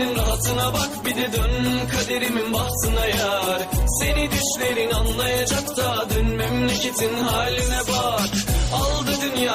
gölgenin rahatına bak bir de dön kaderimin bahtına yar. Seni düşlerin anlayacak da dön memleketin haline bak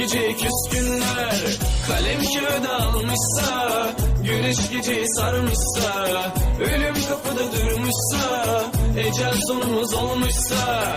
Gece küskünler. Kalem kağıda almışsa Güneş geceyi sarmışsa Ölüm kapıda durmuşsa Ecel sonumuz olmuşsa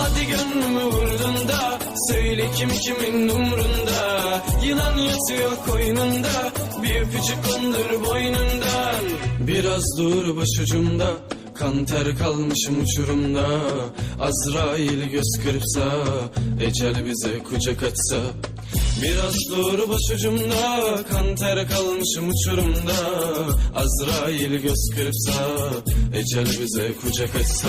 Hadi gönlümü vurdun da söyle kim kimin umrunda. Yılan yatıyor koynunda bir öpücük kondur boynundan Biraz dur başucumda Kan ter kalmışım uçurumda. Azrail göz kırpsa Ecel bize kucak açsa Biraz dur başucumda Kan ter kalmışım uçurumda. Azrail göz kırpsa Ecel bize kucak açsa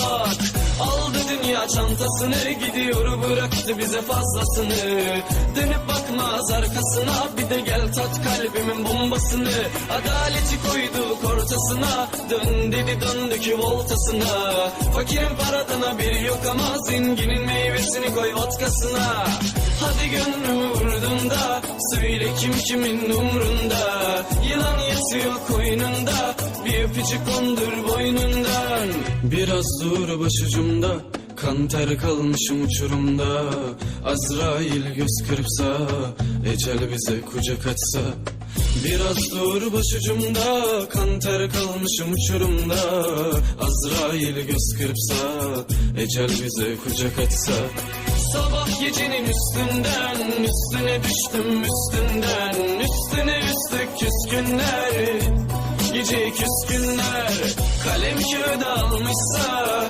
çantasını gidiyor bıraktı bize fazlasını. Dönüp bakmaz arkasına. Bir de gel tat kalbimin bombasını. Adaleti koyduk ortasına. Dön dedi döndük voltasına. Fakirin paradan haberi yok ama zenginin meyvesini koy vodkasına. Hadi gönlümü vurdun da Söyle kim kimin umrunda. Yılan yatıyor koynunda Bir öpücük kondur boynundan. Biraz dur başucumda Kan ter kalmışım uçurumda. Azrail göz kırpsa Ecel bize kucak açsa Biraz dur başucumda Kan ter kalmışım uçurumda. Azrail göz kırpsa Ecel bize kucak açsa Sabah gecenin üstünden Üstüne düştüm üstünden. Üstüne üstlük küskünler Gece küskünler. Kalem kağıda almışsa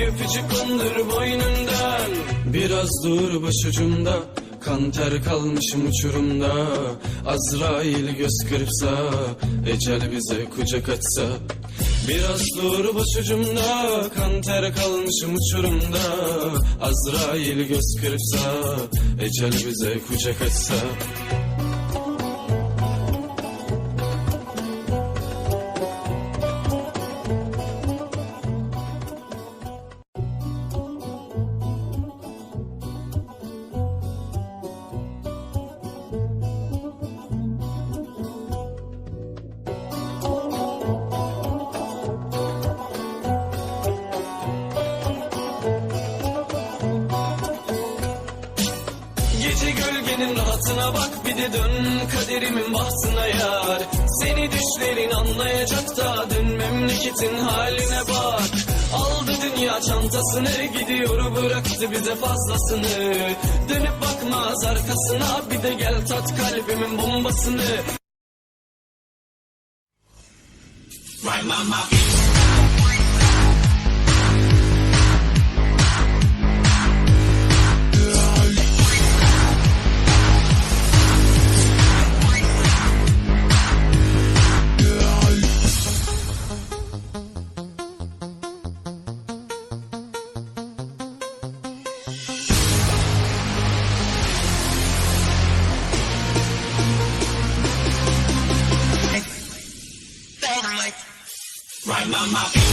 bir öpücük kondur boynundan. Biraz dur başucumda Kan ter kalmışım uçurumda. Azrail göz kırpsa Ecel bize kucak açsa Biraz dur başucumda Kan ter kalmışım uçurumda. Azrail göz kırpsa Ecel bize kucak açsa bak bir de dön kaderimin bahtına yar. Seni düşlerin anlayacak da dön memleketin haline bak. Aldı dünya çantasını gidiyor bıraktı bize fazlasını. Dönüp bakmaz arkasına bir de gel tat kalbimin bombasını. Right, mama. Right, mama.